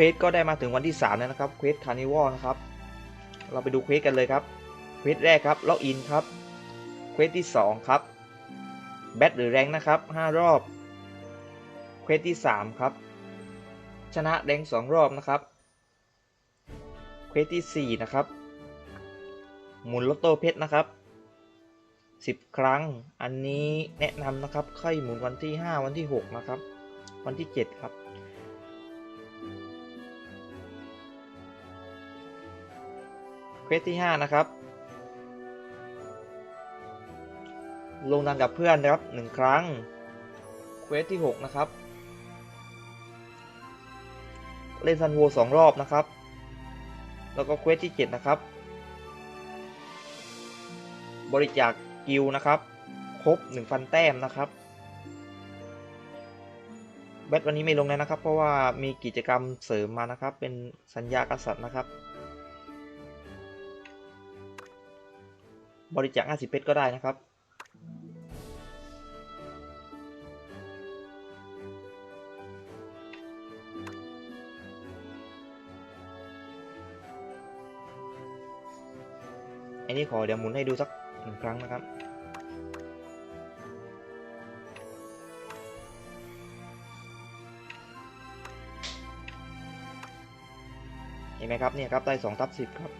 ควสก็ได้มาถึงวันที่3แล้วนะครับเควสคาร์นิวัลนะครับ เราไปดูเควสกันเลยครับเควสแรกครับล็อกอินครับเควสที่ 2 ครับแบทหรือแรงนะครับ 5 รอบเควสที่ 3 ครับ ชนะแรง2 รอบนะครับเควสที่ 4 นะครับ หมุนลอตโต้เพชรนะครับ 10 ครั้งอันนี้แนะนำนะครับค่อยหมุนวันที่ 5 วันที่ 6 นะครับ วันที่ 7 ครับ เควสที่ 5 นะครับ ลงดันกับเพื่อนนะครับ 1 ครั้ง เควสที่ 6 นะครับ เล่นซันโวสองรอบนะครับ แล้วก็เควสที่ 7 นะครับ บริจาคกิลนะครับ ครบ 1,000 แต้มนะครับแบทวันนี้ไม่ลงแล้วนะครับ เพราะว่ามีกิจกรรมเสริมมานะครับ เป็นสัญญากษัตริย์นะครับ บริจาค50เพชรก็ได้นะครับ อันนี้ขอเดี๋ยวหมุนให้ดูสักหนึ่งครั้งนะครับเห็นไหมครับเนี่ยครับได้2ทับ10 ครับ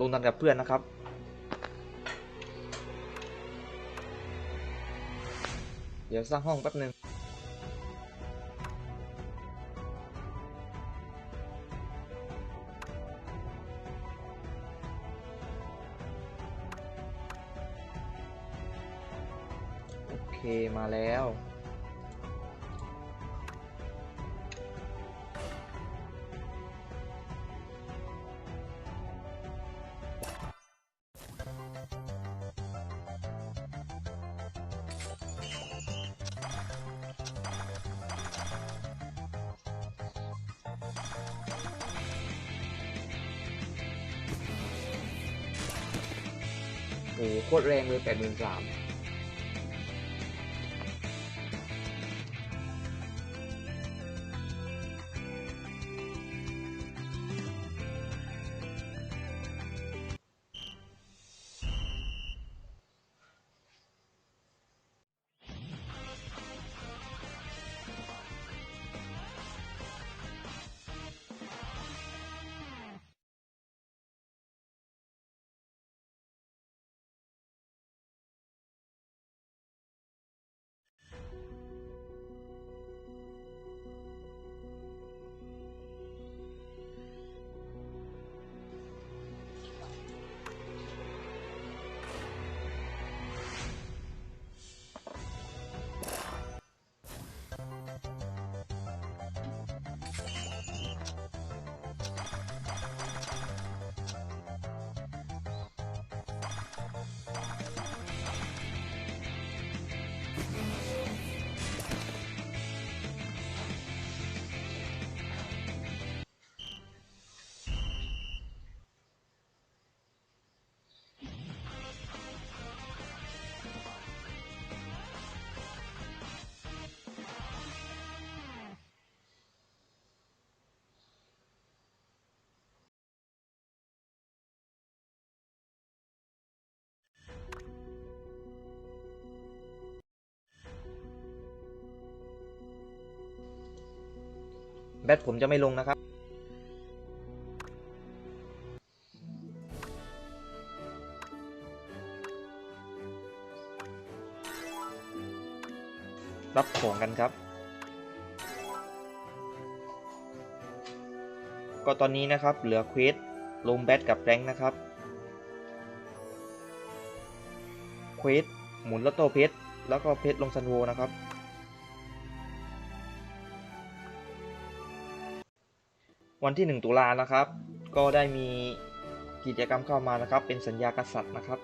ลงดันกับเพื่อนนะครับ เดี๋ยวสร้างห้องแป๊บหนึ่งโอเคมาแล้ว โหโคตรแรงเลยแปดหมื่นสาม บตผมจะไม่ลงนะครับ รับของกันครับ ก็ตอนนี้นะครับเหลือเควสลงแบตกับแรงนะครับเควสหมุนลอตโต้เพชรแล้วก็เพชรลงซันโวนะครับ วันที่ 1 ตุลานะครับ ก็ได้มีกิจกรรมเข้ามานะครับ เป็นสัญญากษัตริย์นะครับ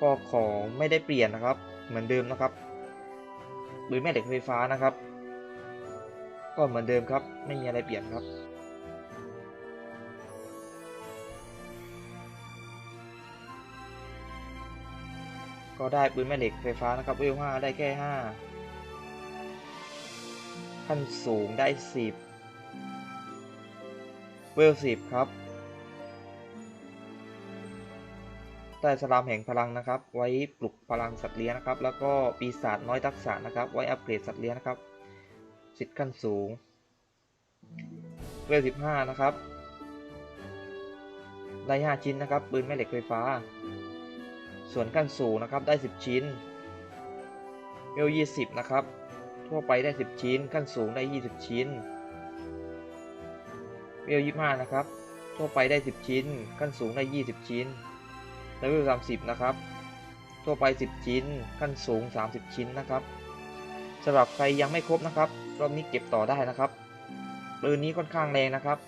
ก็ของไม่ได้เปลี่ยนนะครับ เหมือนเดิมนะครับปืนแม่เหล็กไฟฟ้านะครับ ก็เหมือนเดิมครับ ไม่มีอะไรเปลี่ยนครับก็ได้ปืนแม่เหล็กไฟฟ้านะครับเวลาได้แค่ 5 ขั้นสูงได้ 10 เวล 10 ครับ ได้สลามแห่งพลังนะครับ ไว้ปลุกพลังสัตว์เลี้ยงนะครับ แล้วก็ปีศาจน้อยทักษะนะครับ ไว้อัปเกรดสัตว์เลี้ยงนะครับ สิทธิ์ขั้นสูง เวล 15 นะครับ ได้ 5 ชิ้นนะครับ ปืนแม่เหล็กไฟฟ้า ส่วนขั้นสูงนะครับ ได้ 10 ชิ้น เวล 20 นะครับ ทั่วไปได้ 10 ชิ้น ขั้นสูงได้ 20 ชิ้นเวล25 นะครับ ทั่วไปได้ 10 ชิ้น ขั้นสูงได้ 20 ชิ้นเลเวล30 นะครับ ทั่วไป 10 ชิ้น ขั้นสูง 30 ชิ้นนะครับสำหรับใครยังไม่ครบนะครับ รอบนี้เก็บต่อได้นะครับปืนนี้ค่อนข้างแรงนะครับ